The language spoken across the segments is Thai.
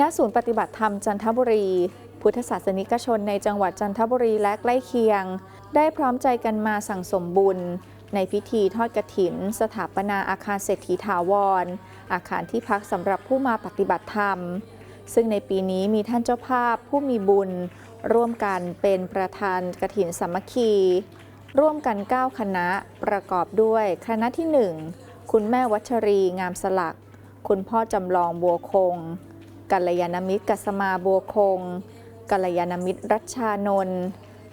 ณศูนย์ปฏิบัติธรรมจันทบุรี พุทธศาสนิกชนในจังหวัดจันทบุรีและใกล้เคียง ได้พร้อมใจกันมาสั่งสมบุญ ในพิธีทอดกระถิน สถาปนาอาคารเศรษฐีถาวร อาคารที่พักสำหรับผู้มาปฏิบัติธรรม ซึ่งในปีนี้มีท่านเจ้าภาพผู้มีบุญ ร่วมกันเป็นประธานกระถินสามัคคี ร่วมกัน 9 คณะประกอบด้วยคณะที่ 1 คุณแม่วัชรีงามสลัก คุณพ่อจำลองบัวคง กัลยาณมิตรกัสมาบัวคง กัลยาณมิตรรัชชานนท์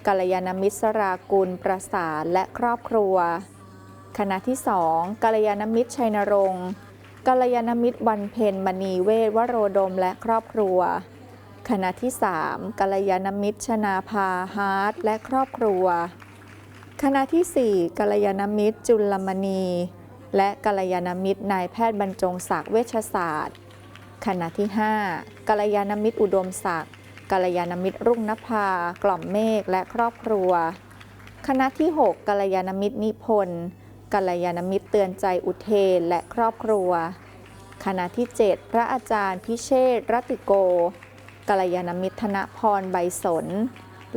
กัลยาณมิตรสรากุลประสานและครอบครัว คณะที่2กัลยาณมิตรชัยนรงค์กัลยาณมิตรวันเพ็ญมณีเวทวโรดมและครอบครัว คณะที่3กัลยาณมิตรชนาภาฮาร์ดและครอบครัว คณะที่4กัลยาณมิตรจุลมณี และกัลยาณมิตรนายแพทย์บรรจงศักดิ์เวชศาสตร์ คณะที่ 5กัลยาณมิตรอุดมศักดิ์กัลยาณมิตรรุ่งนภา กล่อมเมฆและครอบครัว คณะที่ 6กัลยาณมิตรนิพนธ์กัลยาณมิตรเตือนใจอุเทนและครอบครัว คณะที่ 7 พระอาจารย์พิเชษรัติโกกัลยาณมิตรธนพรใบสน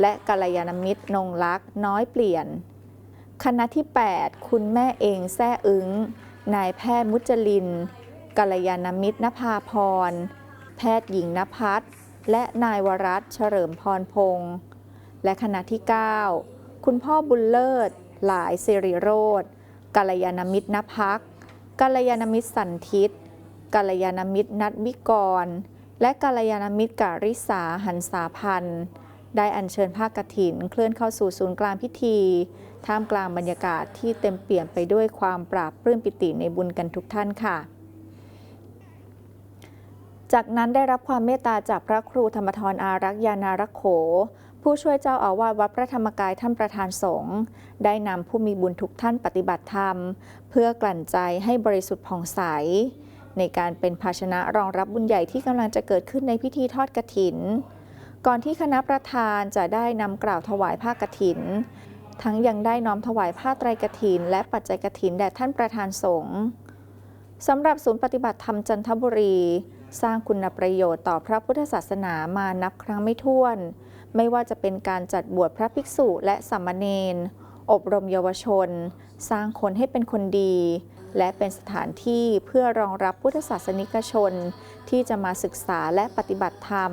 และกัลยาณมิตรนงลักษณ์น้อยเปลี่ยน คณะที่ 8 คุณแม่เองแซ่อึ้ง นายแพทย์มุจลิน กัลยาณมิตรนภาพร แพทย์หญิงนภัสและนายวรัตเฉลิมพรพงษ์และคณะที่ 9 คุณพ่อบุญเลิศ หลายสิริโรธกัลยาณมิตรนพักกัลยาณมิตรสันทิตกัลยาณมิตรนัดวิกร และกัลยาณมิตรการิสาหันสาพันธ์ได้อัญเชิญผ้ากฐิน เคลื่อนเข้าสู่ศูนย์กลางพิธี ท่ามกลางบรรยากาศที่เต็มเปี่ยมไปด้วยความปราบปลื้มปิติในบุญกันทุกท่านค่ะ จากนั้นได้รับความเมตตาจากพระครูธรรมทรอารักษ์ยานารักโข ผู้ช่วยเจ้าอาวาสวัดพระธรรมกายท่านประธานสงฆ์ได้นำผู้มีบุญทุกท่านปฏิบัติธรรม เพื่อกลั่นใจให้บริสุทธิ์ผ่องใส ในการเป็นภาชนะรองรับบุญใหญ่ที่กำลังจะเกิดขึ้นในพิธีทอดกระถิน ก่อนที่คณะประธานจะได้นำกล่าวถวายผ้ากฐิน ทั้งยังได้น้อมถวายผ้าไตรกฐิน และปัจจัยกฐินแด่ท่านประธานสงฆ์สำหรับศูนย์ปฏิบัติธรรมจันทบุรี สร้างคุณประโยชน์ต่อพระพุทธศาสนามานับครั้งไม่ถ้วน ไม่ว่าจะเป็นการจัดบวชพระภิกษุและสามมเณรอบรมเยาวชน สร้างคนให้เป็นคนดี และเป็นสถานที่เพื่อรองรับพุทธศาสนิกชน ที่จะมาศึกษาและปฏิบัติธรรม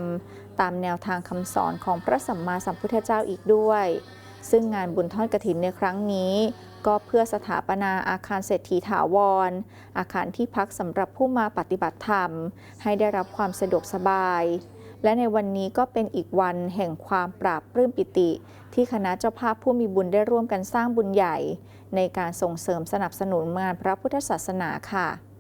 ตามแนวทางคำสอนของพระสัมมาสัมพุทธเจ้าอีกด้วย ซึ่งงานบุญทอดกฐินในครั้งนี้ ก็เพื่อสถาปนาอาคารเศรษฐีถาวร อาคารที่พักสำหรับผู้มาปฏิบัติธรรม ให้ได้รับความสะดวกสบาย และในวันนี้ก็เป็นอีกวันแห่งความปราบปลื้มปิติ ที่คณะเจ้าภาพผู้มีบุญได้ร่วมกันสร้างบุญใหญ่ ในการส่งเสริมสนับสนุนงานพระพุทธศาสนาค่ะ